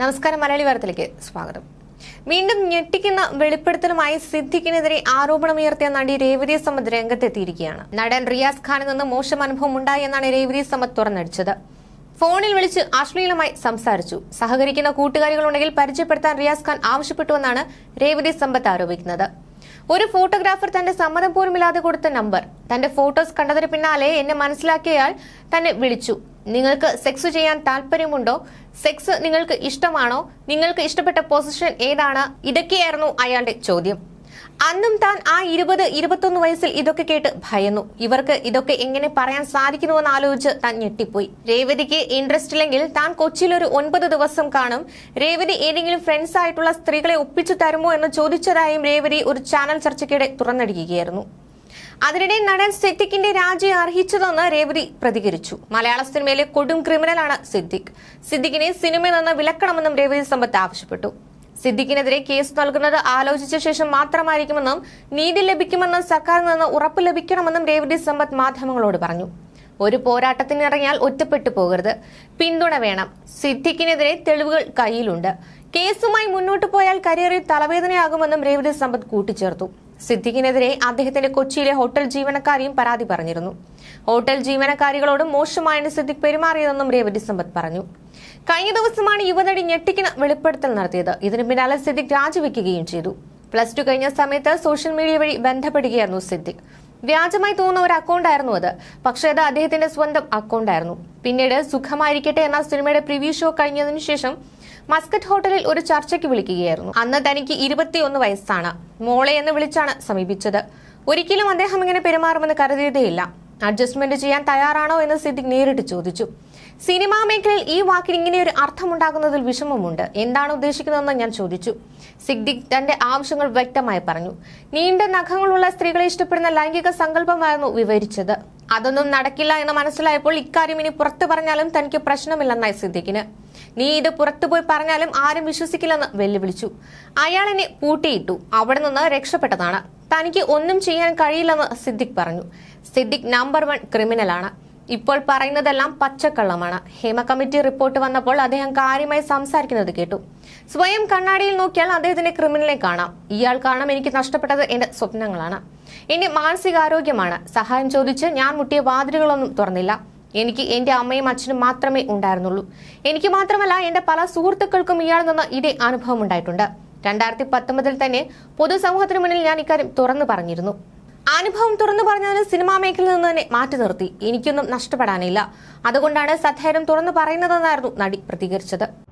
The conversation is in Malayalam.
നമസ്കാരം മലയാളി വാർത്തയിലേക്ക് സ്വാഗതം. വീണ്ടും ഞെട്ടിക്കുന്ന വെളിപ്പെടുത്തലുമായി സിദ്ദിഖിനെതിരെ ആരോപണമുയർത്തിയ നടി രേവതി സമ്മത് രംഗത്തെത്തിയിരിക്കുകയാണ്. നടൻ റിയാസ് ഖാനിൽ നിന്ന് മോശം അനുഭവം ഉണ്ടായി എന്നാണ് രേവതി സമ്മത് തുറന്നടിച്ചത്. ഫോണിൽ വിളിച്ച് അശ്ലീലമായി സംസാരിച്ചു. സഹകരിക്കുന്ന കൂട്ടുകാരികളുണ്ടെങ്കിൽ പരിചയപ്പെടുത്താൻ റിയാസ് ഖാൻ ആവശ്യപ്പെട്ടുവെന്നാണ് രേവതി സമ്പത്ത് ആരോപിക്കുന്നത്. ഒരു ഫോട്ടോഗ്രാഫർ തന്റെ സമ്മതം പോലുമില്ലാതെ കൊടുത്ത നമ്പർ. തന്റെ ഫോട്ടോസ് കണ്ടതിന് പിന്നാലെ എന്നെ മനസ്സിലാക്കിയയാൾ തന്നെ വിളിച്ചു. നിങ്ങൾക്ക് സെക്സ് ചെയ്യാൻ താല്പര്യമുണ്ടോ? സെക്സ് നിങ്ങൾക്ക് ഇഷ്ടമാണോ? നിങ്ങൾക്ക് ഇഷ്ടപ്പെട്ട പൊസിഷൻ ഏതാണ്? ഇതൊക്കെയായിരുന്നു അയാളുടെ ചോദ്യം. അന്നും താൻ ആ ഇരുപത് ഇരുപത്തൊന്ന് വയസ്സിൽ ഇതൊക്കെ കേട്ട് ഭയന്നു. ഇവർക്ക് ഇതൊക്കെ എങ്ങനെ പറയാൻ സാധിക്കുന്നുവെന്ന് ആലോചിച്ച് താൻ ഞെട്ടിപ്പോയി. രേവതിക്ക് ഇൻട്രസ്റ്റ് ഇല്ലെങ്കിൽ താൻ കൊച്ചിയിൽ ഒരു ഒൻപത് ദിവസം കാണും. രേവതി ഏതെങ്കിലും ഫ്രണ്ട്സ് ആയിട്ടുള്ള സ്ത്രീകളെ ഒപ്പിച്ചു തരുമോ എന്ന് ചോദിച്ചതായും രേവതി ഒരു ചാനൽ ചർച്ചയ്ക്കിടെ തുറന്നടിക്കുകയായിരുന്നു. അതിനിടെ നടൻ സിദ്ദിഖിന്റെ രാജി അർഹിച്ചതെന്ന് രേവതി പ്രതികരിച്ചു. മലയാള സിനിമയിലെ കൊടും ക്രിമിനലാണ് സിദ്ദിഖ്. സിദ്ദിഖിനെ സിനിമയിൽ നിന്ന് വിലക്കണമെന്നും രേവതി സമ്പത്ത് ആവശ്യപ്പെട്ടു. സിദ്ദിഖിനെതിരെ കേസ് നൽകുന്നത് ആലോചിച്ച ശേഷം മാത്രമായിരിക്കുമെന്നും നീതി ലഭിക്കുമെന്നും സർക്കാരിൽ നിന്ന് ഉറപ്പ് ലഭിക്കണമെന്നും രേവതി സമ്പത്ത് മാധ്യമങ്ങളോട് പറഞ്ഞു. ഒരു പോരാട്ടത്തിനിറങ്ങിയാൽ ഒറ്റപ്പെട്ടു പോകരുത്. പിന്തുണ വേണം. സിദ്ദിഖിനെതിരെ തെളിവുകൾ കയ്യിലുണ്ട്. കേസുമായി മുന്നോട്ടു പോയാൽ കരിയറിൽ തലവേദനയാകുമെന്നും രേവതി സമ്പത്ത് കൂട്ടിച്ചേർത്തു. സിദ്ദിഖിനെതിരെ അദ്ദേഹത്തിന്റെ കൊച്ചിയിലെ ഹോട്ടൽ ജീവനക്കാരിയും പരാതി പറഞ്ഞിരുന്നു. ഹോട്ടൽ ജീവനക്കാരികളോട് മോശമായാണ് സിദ്ദിഖ് പെരുമാറിയതെന്നും രേവതി സമ്പത്ത് പറഞ്ഞു. കഴിഞ്ഞ ദിവസമാണ് യുവനടി ഞെട്ടിക്കുന്ന വെളിപ്പെടുത്തൽ നടത്തിയത്. ഇതിനു പിന്നാലെ സിദ്ദിഖ് രാജിവെക്കുകയും ചെയ്തു. പ്ലസ് ടു കഴിഞ്ഞ സമയത്ത് സോഷ്യൽ മീഡിയ വഴി ബന്ധപ്പെടുകയായിരുന്നു സിദ്ദിഖ്. വ്യാജമായി തോന്നുന്ന ഒരു അക്കൗണ്ടായിരുന്നു അത്. പക്ഷേ അത് അദ്ദേഹത്തിന്റെ സ്വന്തം അക്കൗണ്ടായിരുന്നു. പിന്നീട് സുഖമായിരിക്കട്ടെ എന്ന സിനിമയുടെ പ്രിവ്യൂ ഷോ കഴിഞ്ഞതിനു ശേഷം മസ്കറ്റ് ഹോട്ടലിൽ ഒരു ചർച്ചയ്ക്ക് വിളിക്കുകയായിരുന്നു. അന്ന് തനിക്ക് ഇരുപത്തിയൊന്ന് വയസ്സാണ്. മോളെ എന്ന് വിളിച്ചാണ് സമീപിച്ചത്. ഒരിക്കലും അദ്ദേഹം ഇങ്ങനെ പെരുമാറുമെന്ന് കരുതിയതേയില്ല. അഡ്ജസ്റ്റ്മെന്റ് ചെയ്യാൻ തയ്യാറാണോ എന്ന് സിദ്ദിഖ് നേരിട്ട് ചോദിച്ചു. സിനിമാ മേഖലയിൽ ഈ വാക്കിന് ഇങ്ങനെ ഒരു അർത്ഥമുണ്ടാകുന്നതിൽ വിഷമമുണ്ട്. എന്താണ് ഉദ്ദേശിക്കുന്നതെന്ന് ഞാൻ ചോദിച്ചു. സിദ്ദിഖ് തന്റെ ആവശ്യങ്ങൾ വ്യക്തമായി പറഞ്ഞു. നീണ്ട നഖങ്ങളുള്ള സ്ത്രീകളെ ഇഷ്ടപ്പെടുന്ന ലൈംഗിക സങ്കല്പമായിരുന്നു വിവരിച്ചത്. അതൊന്നും നടക്കില്ല എന്ന് മനസ്സിലായപ്പോൾ ഇക്കാര്യം ഇനി പുറത്തു പറഞ്ഞാലും തനിക്ക് പ്രശ്നമില്ലെന്നായി സിദ്ദിഖിന്. നീ ഇത് പുറത്തുപോയി പറഞ്ഞാലും ആരും വിശ്വസിക്കില്ലെന്ന് വെല്ലുവിളിച്ചു. അയാൾ എന്നെ പൂട്ടിയിട്ടു. അവിടെ നിന്ന് രക്ഷപ്പെട്ടതാണ്. തനിക്ക് ഒന്നും ചെയ്യാൻ കഴിയില്ലെന്ന് സിദ്ദിഖ് പറഞ്ഞു. സിദ്ദിഖ് നമ്പർ വൺ ക്രിമിനലാണ് ഇപ്പോൾ പറയുന്നതെല്ലാം പച്ചക്കള്ളമാണ്. ഹേമ കമ്മിറ്റി റിപ്പോർട്ട് വന്നപ്പോൾ അദ്ദേഹം കാര്യമായി സംസാരിക്കുന്നത് കേട്ടു. സ്വയം കണ്ണാടിയിൽ നോക്കിയാൽ അദ്ദേഹത്തിന്റെ ക്രിമിനലെ കാണാം. ഇയാൾ കാണാം എനിക്ക് നഷ്ടപ്പെട്ടത് എന്റെ സ്വപ്നങ്ങളാണ്. എന്റെ മാനസികാരോഗ്യമാണ്. സഹായം ചോദിച്ച് ഞാൻ മുട്ടിയ വാതിലുകളൊന്നും തുറന്നില്ല. എനിക്ക് എന്റെ അമ്മയും അച്ഛനും മാത്രമേ ഉണ്ടായിരുന്നുള്ളൂ. എനിക്ക് മാത്രമല്ല എന്റെ പല സുഹൃത്തുക്കൾക്കും ഇയാൾ നിന്ന് ഇതേ അനുഭവം ഉണ്ടായിട്ടുണ്ട്. രണ്ടായിരത്തി പത്തൊമ്പതിൽ തന്നെ പൊതുസമൂഹത്തിന് മുന്നിൽ ഞാൻ ഇക്കാര്യം തുറന്നു പറഞ്ഞിരുന്നു. അനുഭവം തുറന്നു പറഞ്ഞതിന് സിനിമാ മേഖലയിൽ നിന്ന് തന്നെ മാറ്റി നിർത്തി. എനിക്കൊന്നും നഷ്ടപ്പെടാനില്ല. അതുകൊണ്ടാണ് സധൈര്യം തുറന്നു പറയുന്നതെന്നായിരുന്നു നടി പ്രതികരിച്ചത്.